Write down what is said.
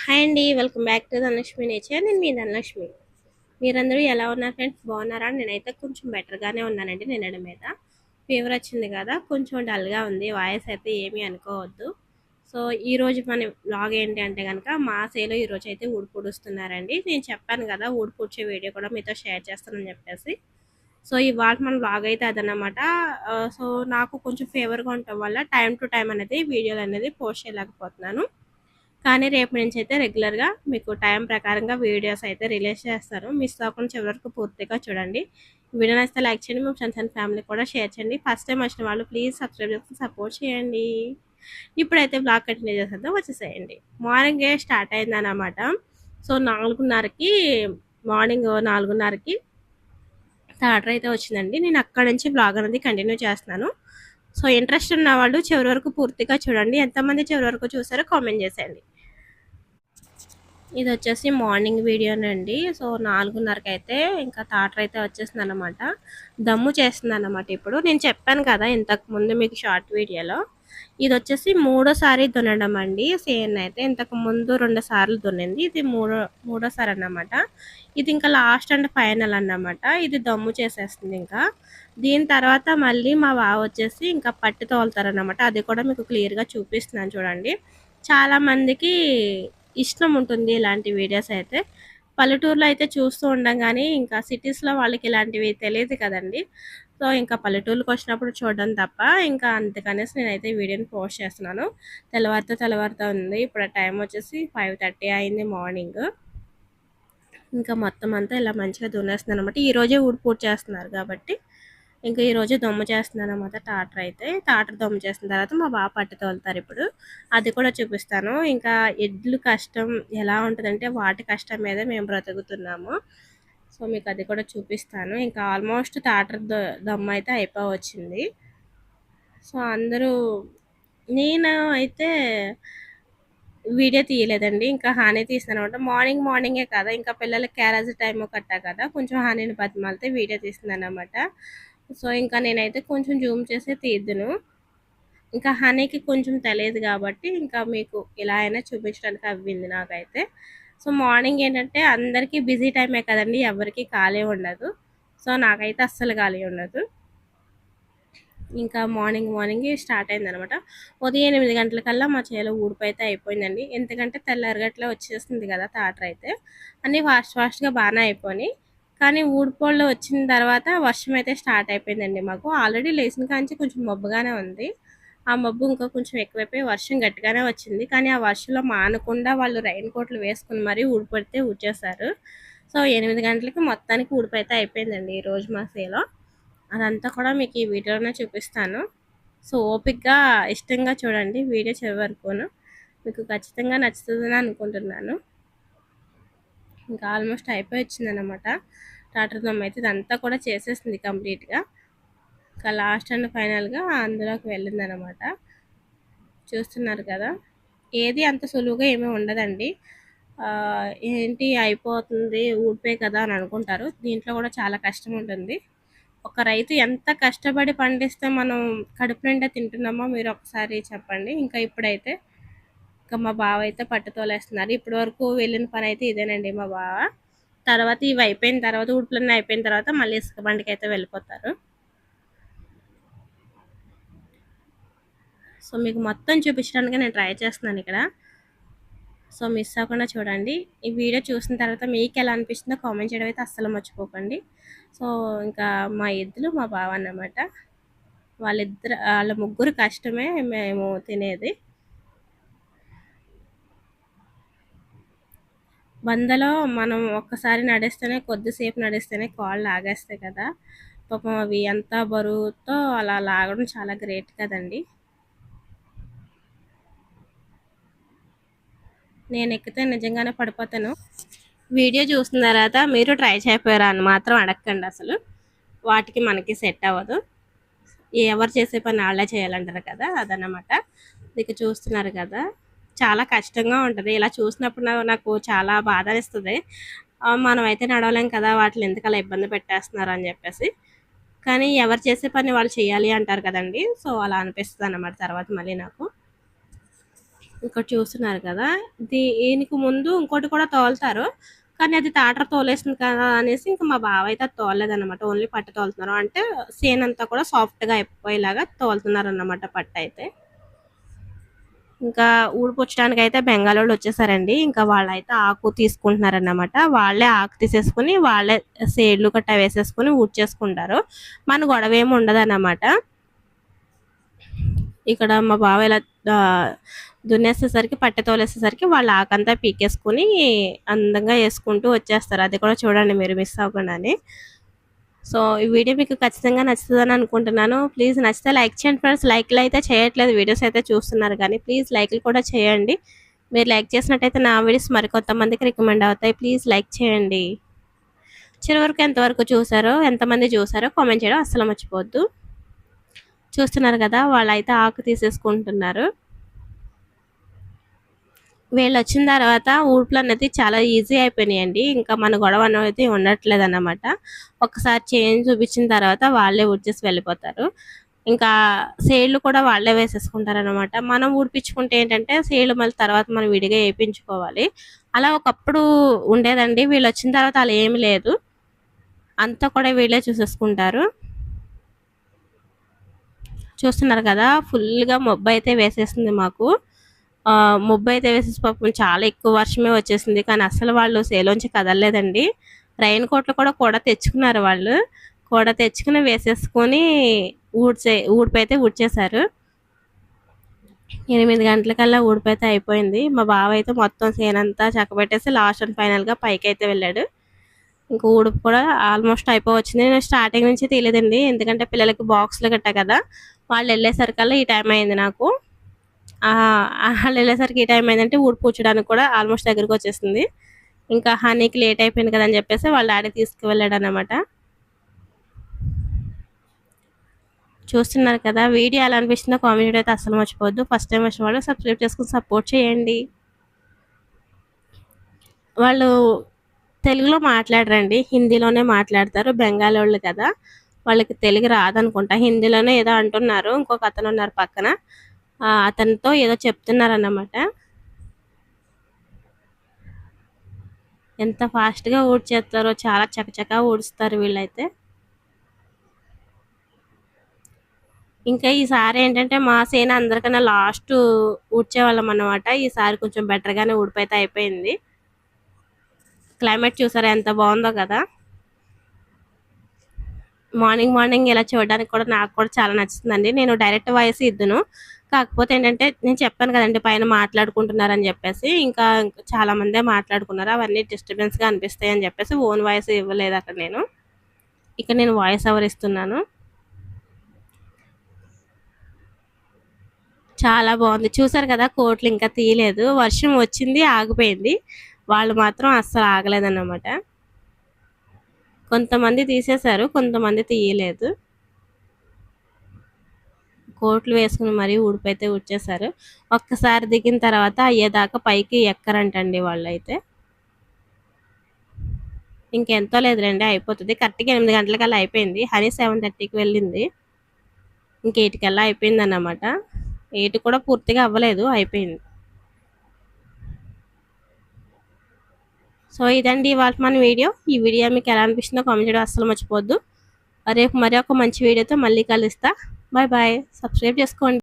Hi అండి welcome back to Dhanalakshmi nature. నేను మీ ధనలక్ష్మి. మీరందరూ ఎలా ఉన్నారు ఫ్రెండ్స్? బాగున్నారా? నేనైతే కొంచెం బెటర్గానే ఉన్నానండి నిన్నటి మీద. ఫీవర్ వచ్చింది కదా కొంచెం డల్గా ఉంది వాయిస్ అయితే ఏమీ అనుకోవద్దు. సో ఈరోజు మన బ్లాగ్ ఏంటి అంటే కనుక మా సేలో ఈరోజు అయితే ఊడిపూడుస్తున్నారండి నేను చెప్పాను కదా ఊడు వీడియో కూడా మీతో షేర్ చేస్తానని చెప్పేసి. సో ఇవాళ మన బ్లాగ్ అయితే అదనమాట సో నాకు కొంచెం ఫేవర్గా ఉండటం వల్ల టైం టు టైం అనేది వీడియోలు అనేది పోస్ట్ చేయలేకపోతున్నాను. కానీ రేపు నుంచి అయితే రెగ్యులర్గా మీకు టైం ప్రకారంగా వీడియోస్ అయితే రిలీజ్ చేస్తాను మిస్ అవ్వకుండా చివరి వరకు పూర్తిగా చూడండి. వీడియో నచ్చితే లైక్ చేయండి. మీ ఫ్రెండ్స్ అండ్ ఫ్యామిలీ కూడా షేర్ చేయండి. ఫస్ట్ టైం వచ్చిన వాళ్ళు ప్లీజ్ సబ్స్క్రైబ్ చేసుకుని సపోర్ట్ చేయండి. ఇప్పుడైతే బ్లాగ్ కంటిన్యూ చేసేద్దాం. వచ్చేసేయండి. మార్నింగే స్టార్ట్ అయిందనమాట సో నాలుగున్నరకి మార్నింగ్ నాలుగున్నరకి థియేటర్ అయితే వచ్చిందండి. నేను అక్కడ నుంచి బ్లాగ్ అనేది కంటిన్యూ చేస్తున్నాను. సో ఇంట్రెస్ట్ ఉన్న వాళ్ళు చివరి వరకు పూర్తిగా చూడండి. ఎంతమంది చివరి వరకు చూసారో కామెంట్ చేసేయండి. ఇది వచ్చేసి మార్నింగ్ వీడియోనండి సో నాలుగున్నరకి అయితే ఇంకా థాటర్ అయితే వచ్చేసింది అనమాట దమ్ము చేస్తుంది అనమాట ఇప్పుడు. నేను చెప్పాను కదా ఇంతకుముందు మీకు షార్ట్ వీడియోలో. ఇది వచ్చేసి మూడోసారి దున్నడం అండి సేన్ అయితే ఇంతకు ముందు రెండు సార్లు దున్నింది. ఇది మూడో మూడోసారి అన్నమాట. ఇది ఇంకా లాస్ట్ అండ్ ఫైనల్ అన్నమాట. ఇది దమ్ము చేసేస్తుంది ఇంకా. దీని తర్వాత మళ్ళీ మా బావ వచ్చేసి ఇంకా పట్టి తోలుతారన్నమాట. అది కూడా మీకు క్లియర్గా చూపిస్తున్నాను చూడండి. చాలా మందికి ఇష్టం ఉంటుంది ఇలాంటి వీడియోస్ అయితే. పల్లెటూరులో అయితే చూస్తూ ఉండం కానీ ఇంకా సిటీస్లో వాళ్ళకి ఇలాంటివి తెలియదు కదండి. సో ఇంకా పల్లెటూరుకి వచ్చినప్పుడు చూడడం తప్ప ఇంకా అందుకనేసి నేనైతే వీడియోని పోస్ట్ చేస్తున్నాను. తెల్లవారితో తెల్లవారితో ఉంది. ఇప్పుడు టైం వచ్చేసి ఫైవ్ థర్టీ అయింది మార్నింగ్. ఇంకా మొత్తం అంతా ఇలా మంచిగా దున్నేస్తుంది అనమాట. ఈరోజే ఊడి పూర్తి చేస్తున్నారు కాబట్టి. ఇంకా ఈరోజు దొమ్మ చేస్తున్నాను అనమాట టాటర్ అయితే. టాటర్ దొమ్మ చేసిన తర్వాత మా బాబా పట్టు తోలుతారు ఇప్పుడు. అది కూడా చూపిస్తాను. ఇంకా ఎడ్లు కష్టం ఎలా ఉంటుందంటే వాటి కష్టం మీద మేము బ్రతుకుతున్నాము. సో మీకు అది కూడా చూపిస్తాను. ఇంకా ఆల్మోస్ట్ టాటర్ దొమ్మ అయితే అయిపోవచ్చింది. సో అందరూ నేను అయితే వీడియో తీయలేదండి. ఇంకా హానీ తీస్తాను అనమాట మార్నింగ్ మార్నింగే కదా. ఇంకా పిల్లలకి క్యారేజ్ టైం కట్టా కదా. కొంచెం హానీని బతిమాలితే వీడియో తీస్తున్నాను అనమాట సో ఇంకా నేనైతే కొంచెం జూమ్ చేసి తీద్దును. ఇంకా హనీకి కొంచెం తెలియదు కాబట్టి ఇంకా మీకు ఇలా అయినా చూపించడానికి అవ్వింది నాకైతే. సో మార్నింగ్ ఏంటంటే అందరికీ బిజీ టైమే కదండి ఎవరికి ఖాళీ ఉండదు. సో నాకైతే అస్సలు ఖాళీ ఉండదు. ఇంకా మార్నింగ్ మార్నింగ్ స్టార్ట్ అయింది అనమాట ఉదయం ఎనిమిది గంటలకల్లా మా చేలో ఊడిపోయి అయితే అయిపోయిందండి. ఎందుకంటే తెల్లారగట్ల వచ్చేస్తుంది కదా తాటర్ అయితే. అన్నీ ఫాస్ట్ ఫాస్ట్గా బాగానే అయిపోయినాయి. కానీ ఊడిపోళ్ళు వచ్చిన తర్వాత వర్షం అయితే స్టార్ట్ అయిపోయిందండి మాకు. ఆల్రెడీ లేచిన కాంచి కొంచెం మబ్బుగానే ఉంది. ఆ మబ్బు ఇంకా కొంచెం ఎక్కువైపోయి వర్షం గట్టిగానే వచ్చింది. కానీ ఆ వర్షంలో మానకుండా వాళ్ళు రైన్ కోట్లు వేసుకుని మరీ ఊడిపడితే ఊడ్చేశారు. సో ఎనిమిది గంటలకి మొత్తానికి ఊడిపోయితే అయిపోయిందండి ఈ రోజు మా సేలో. అదంతా కూడా మీకు ఈ వీడియోలోనే చూపిస్తాను. సో ఓపిక్గా ఇష్టంగా చూడండి. వీడియో చివరి వరకును మీకు ఖచ్చితంగా నచ్చుతుందని అనుకుంటున్నాను. ఇంకా ఆల్మోస్ట్ అయిపోయి వచ్చిందనమాట టాటర్ దమ్ అయితే ఇదంతా కూడా చేసేసింది కంప్లీట్గా. ఇంకా లాస్ట్ అండ్ ఫైనల్గా అందులోకి వెళ్ళిందనమాట చూస్తున్నారు కదా. ఏది అంత సులువుగా ఏమీ ఉండదండి. ఏంటి అయిపోతుంది ఊడిపోయి కదా అని అనుకుంటారు. దీంట్లో కూడా చాలా కష్టం ఉంటుంది. ఒక రైతు ఎంత కష్టపడి పండిస్తే మనం కడుపు నిండా తింటున్నామో మీరు ఒకసారి చెప్పండి. ఇంకా ఇప్పుడైతే ఇంకా మా బావ అయితే పట్టుతోలేస్తున్నారు. ఇప్పటి వరకు వెళ్ళిన పని అయితే ఇదేనండి మా బావ. తర్వాత ఇవి అయిపోయిన తర్వాత ఉడుపులన్నీ అయిపోయిన తర్వాత మళ్ళీ ఇసుక బండికి అయితే వెళ్ళిపోతారు. సో మీకు మొత్తం చూపించడానికి నేను ట్రై చేస్తున్నాను ఇక్కడ. సో మిస్ అవ్వకుండా చూడండి. ఈ వీడియో చూసిన తర్వాత మీకు ఎలా అనిపిస్తుందో కామెంట్ చేయడం అయితే అస్సలు మర్చిపోకండి. సో ఇంకా మా ఇద్దరు మా బావ అన్నమాట. వాళ్ళిద్దరు వాళ్ళ ముగ్గురు కష్టమే మేము తినేది. వందలో మనం ఒక్కసారి నడిస్తేనే కొద్దిసేపు నడిస్తేనే కాళ్ళు లాగేస్తాయి కదా. పాపం అవి ఎంత బరువుతో అలా లాగడం చాలా గ్రేట్ కదండి. నేను ఎక్కితే నిజంగానే పడిపోతాను. వీడియో చూసిన తర్వాత మీరు ట్రై చేయకపోయారా అని మాత్రం అడగకండి అసలు. వాటికి మనకి సెట్ అవ్వదు. ఎవరు చేసే పని వాళ్ళే చేయాలంటారు కదా అదన్నమాట. ఇక చూస్తున్నారు కదా. చాలా కష్టంగా ఉంటుంది. ఇలా చూసినప్పుడు నాకు చాలా బాధ ఇస్తుంది మనం అయితే నడవలేం కదా వాటిని ఎందుకు అలా ఇబ్బంది పెట్టేస్తున్నారు అని చెప్పేసి. కానీ ఎవరు చేసే పని వాళ్ళు చేయాలి అంటారు కదండి. సో అలా అనిపిస్తుంది అన్నమాట తర్వాత మళ్ళీ నాకు. ఇక్కడ చూస్తున్నారు కదా దీనికి ముందు ఇంకోటి కూడా తోలుతారు. కానీ అది తాటర తోలేసింది కదా అనేసి ఇంకా మా బావ అయితే అది తోలలేదు ఓన్లీ పట్టు తోలుతున్నారు. అంటే సేన్ అంతా కూడా సాఫ్ట్గా అయిపోయేలాగా తోలుతున్నారు అన్నమాట పట్టు అయితే ఇంకా ఊడిపుచ్చడానికి అయితే బెంగాలోళ్ళు వచ్చేసారండి ఇంకా వాళ్ళైతే ఆకు తీసుకుంటున్నారన్నమాట. వాళ్ళే ఆకు తీసేసుకుని వాళ్ళే సేడ్లు గట్టా వేసేసుకుని ఊడ్చేసుకుంటారు. మన గొడవ ఏమి ఉండదన్నమాట. ఇక్కడ మా బావ ఇలా దున్నేసేసరికి పట్టె తోలేసేసరికి వాళ్ళు ఆకంతా పీకేసుకుని అందంగా వేసుకుంటూ వచ్చేస్తారు. అది కూడా చూడండి మీరు మిస్ అవ్వకుండాని. సో ఈ వీడియో మీకు ఖచ్చితంగా నచ్చుతుందని అనుకుంటున్నాను. ప్లీజ్ నచ్చితే లైక్ చేయండి ఫ్రెండ్స్. లైక్లు అయితే చేయట్లేదు. వీడియోస్ అయితే చూస్తున్నారు కానీ ప్లీజ్ లైక్లు కూడా చేయండి. మీరు లైక్ చేసినట్టయితే నా వీడియోస్ మరికొంతమందికి రికమెండ్ అవుతాయి. ప్లీజ్ లైక్ చేయండి. చివరికి ఎంతవరకు చూసారో ఎంతమంది చూసారో కామెంట్ చేయడం అస్సలు మర్చిపోవద్దు. చూస్తున్నారు కదా వాళ్ళైతే ఆకు తీసేసుకుంటున్నారు. వీళ్ళు వచ్చిన తర్వాత ఊర్పులు అనేది చాలా ఈజీ అయిపోయినాయండి. ఇంకా మన గొడవ అనేది ఉండట్లేదు అనమాట ఒకసారి చేంజ్ చూపించిన తర్వాత వాళ్ళే ఊడ్చేసి వెళ్ళిపోతారు. ఇంకా సేళ్ళు కూడా వాళ్ళే వేసేసుకుంటారు అనమాట మనం ఊడిపించుకుంటే ఏంటంటే సేళ్ళు మళ్ళీ తర్వాత మనం విడిగా వేయించుకోవాలి. అలా ఒకప్పుడు ఉండేదండి. వీళ్ళు వచ్చిన తర్వాత అలా ఏమి లేదు. అంతా కూడా వీళ్ళే చూసేసుకుంటారు. చూస్తున్నారు కదా ఫుల్గా మొబ్బు అయితే వేసేసింది మాకు. ముప్పై మొబ్బు పాపం చాలా ఎక్కువ వర్షమే వచ్చేసింది. కానీ అసలు వాళ్ళు సేలోంచి కదలలేదండి. రైన్ కోట్లు కూడా కూడా తెచ్చుకున్నారు వాళ్ళు. కూడా తెచ్చుకుని వేసేసుకొని ఊడ్చే ఊడిపోయితే ఊడ్చేశారు. ఎనిమిది గంటలకల్లా ఊడిపోయితే అయిపోయింది. మా బావ అయితే మొత్తం సేనంతా చక్కబెట్టేసి లాస్ట్ అండ్ ఫైనల్గా పైకి అయితే వెళ్ళాడు. ఇంకా ఊడుపు కూడా ఆల్మోస్ట్ అయిపోవచ్చింది. నేను స్టార్టింగ్ నుంచి తెలియదండి ఎందుకంటే పిల్లలకి బాక్స్లు కట్టా కదా. వాళ్ళు వెళ్ళేసరికల్లా ఈ టైం అయింది నాకు. వాళ్ళు వెళ్ళేసరికి ఈ టైం అయిందంటే ఊడు పూచడానికి కూడా ఆల్మోస్ట్ దగ్గరికి వచ్చేసింది. ఇంకా హనీకి లేట్ అయిపోయింది కదా అని చెప్పేసి వాళ్ళ డాడీ తీసుకువెళ్ళాడు అనమాట చూస్తున్నారు కదా వీడియో ఎలా అనిపిస్తుందో కామెంట్ అయితే అసలు మర్చిపోవద్దు. ఫస్ట్ టైం వచ్చిన వాళ్ళు సబ్స్క్రైబ్ చేసుకుని సపోర్ట్ చేయండి. వాళ్ళు తెలుగులో మాట్లాడరండి హిందీలోనే మాట్లాడతారు బెంగాలీ వాళ్ళు కదా. వాళ్ళకి తెలుగు రాదనుకుంటా హిందీలోనే ఏదో అంటున్నారు ఇంకొక అతను ఉన్నారు పక్కన. అతనితో ఏదో చెప్తున్నారు అన్నమాట ఎంత ఫాస్ట్గా ఊడ్చేస్తారో చాలా చకచకా ఊడుస్తారు వీళ్ళైతే. ఇంకా ఈసారి ఏంటంటే మా సేన అందరికన్నా లాస్ట్ ఊడ్చేవాళ్ళం అన్నమాట. ఈసారి కొంచెం బెటర్గానే ఊడిపోయితే అయిపోయింది. క్లైమేట్ చూసారా ఎంత బాగుందో కదా. మార్నింగ్ మార్నింగ్ ఇలా చూడడానికి కూడా నాకు కూడా చాలా నచ్చుతుందండి. నేను డైరెక్ట్ వాయిస్ ఇద్దును. కాకపోతే ఏంటంటే నేను చెప్పాను కదండి పైన మాట్లాడుకుంటున్నారని చెప్పేసి ఇంకా చాలా మందే మాట్లాడుకున్నారు. అవన్నీ డిస్టర్బెన్స్గా అనిపిస్తాయి అని చెప్పేసి ఓన్ వాయిస్ ఇవ్వలేదు అక్కడ నేను. ఇక నేను వాయిస్ ఓవర్ ఇస్తున్నాను? చాలా బాగుంది. చూసారు కదా కోట్లు ఇంకా తీయలేదు. వర్షం వచ్చింది ఆగిపోయింది. వాళ్ళు మాత్రం అస్సలు ఆగలేదన్నమాట. కొంతమంది తీసేశారు కొంతమంది తీయలేదు. కోట్లు వేసుకుని మరీ ఊడిపోయితే ఊడ్చేశారు ఒక్కసారి దిగిన తర్వాత అయ్యేదాకా పైకి ఎక్కరంటండి వాళ్ళైతే. ఇంకెంతో లేదులేండి అయిపోతుంది. కరెక్ట్గా ఎనిమిది గంటలకల్లా అయిపోయింది. హనీ సెవెన్ థర్టీకి వెళ్ళింది. ఇంక అయిపోయింది అన్నమాట ఏటు కూడా పూర్తిగా అవ్వలేదు అయిపోయింది. సో ఇదండి ఇవాళ మన వీడియో. ఈ వీడియో మీకు ఎలా అనిపిస్తుందో కామెంట్ చేయడం అస్సలు మర్చిపోద్దు రేపు మరి ఒక మంచి వీడియోతో మళ్ళీ కలుస్తా. Bye bye. సబ్స్క్రైబ్ చేసుకోండి.